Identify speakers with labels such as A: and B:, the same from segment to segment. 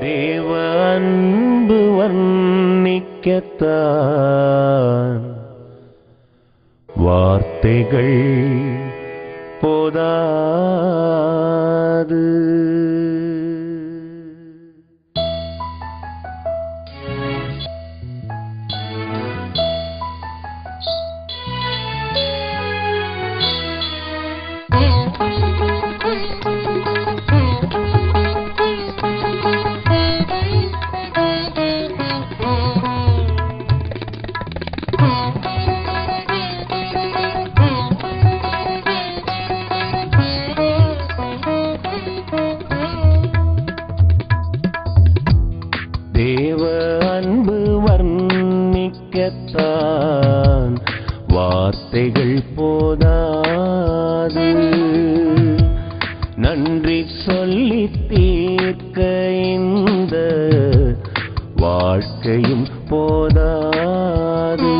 A: தேவ அன்பு வர்ணிக்கத்தான். வார்த்தைகள் போதா. வார்த்தைகள் போதாது. நன்றி சொல்லி தீர்க்க இந்த வாழ்க்கையும் போதாது.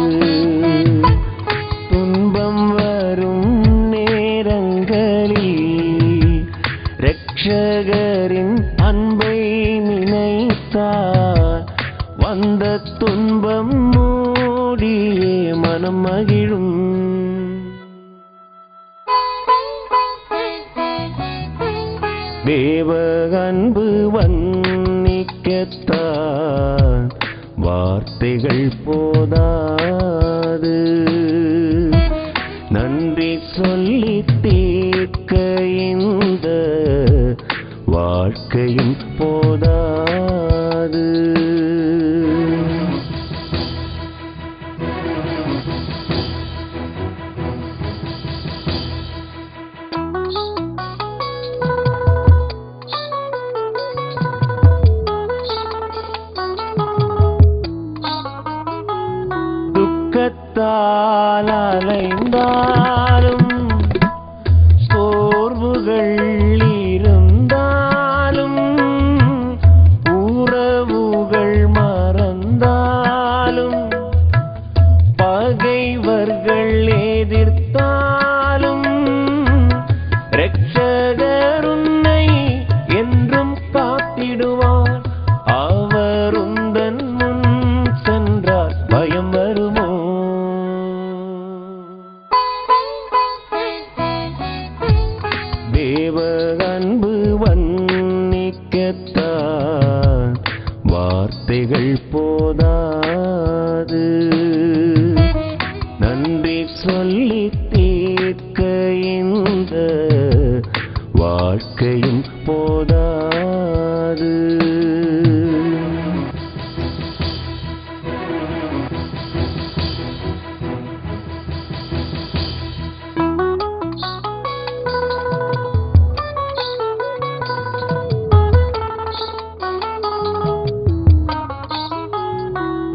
A: துன்பம் வரும் நேரங்களில் ரட்சகரின் அன்பை நினைத்தார். வந்த மனம் மகிழும். தேவ அன்பு வன்னிக்கத்தான். வார்த்தைகள் போதா போதாது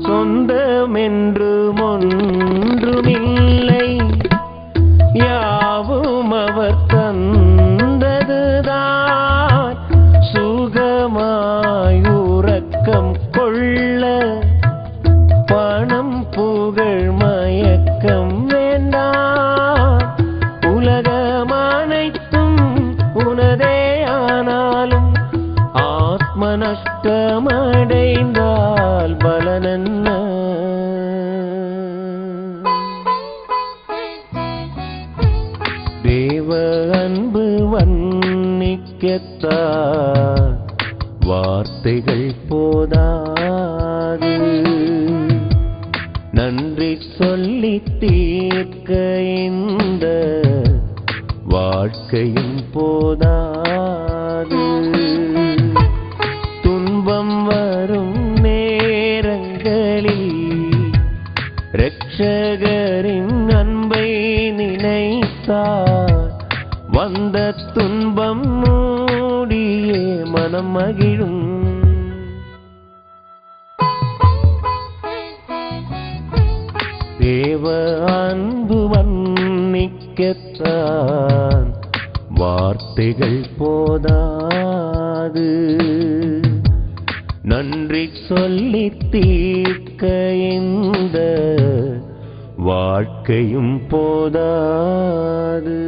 A: சொந்தமென்று முன் வன்னிக்கத்தான் வார்த்தைகள் போதாது. நன்றி சொல்லி தீர்க்க இந்த வாழ்க்கையும் போதாது. துன்பம் வரும் நேரங்களில் ரட்சகரின் அன்பை நினைத்தார். வந்த துன்பம் மனம் மகிழும். தேவ அன்பு வன்னிக்கத்தான் வார்த்தைகள் போதாது. நன்றி சொல்லி தீர்க்க இந்த வாழ்க்கையும் போதாது.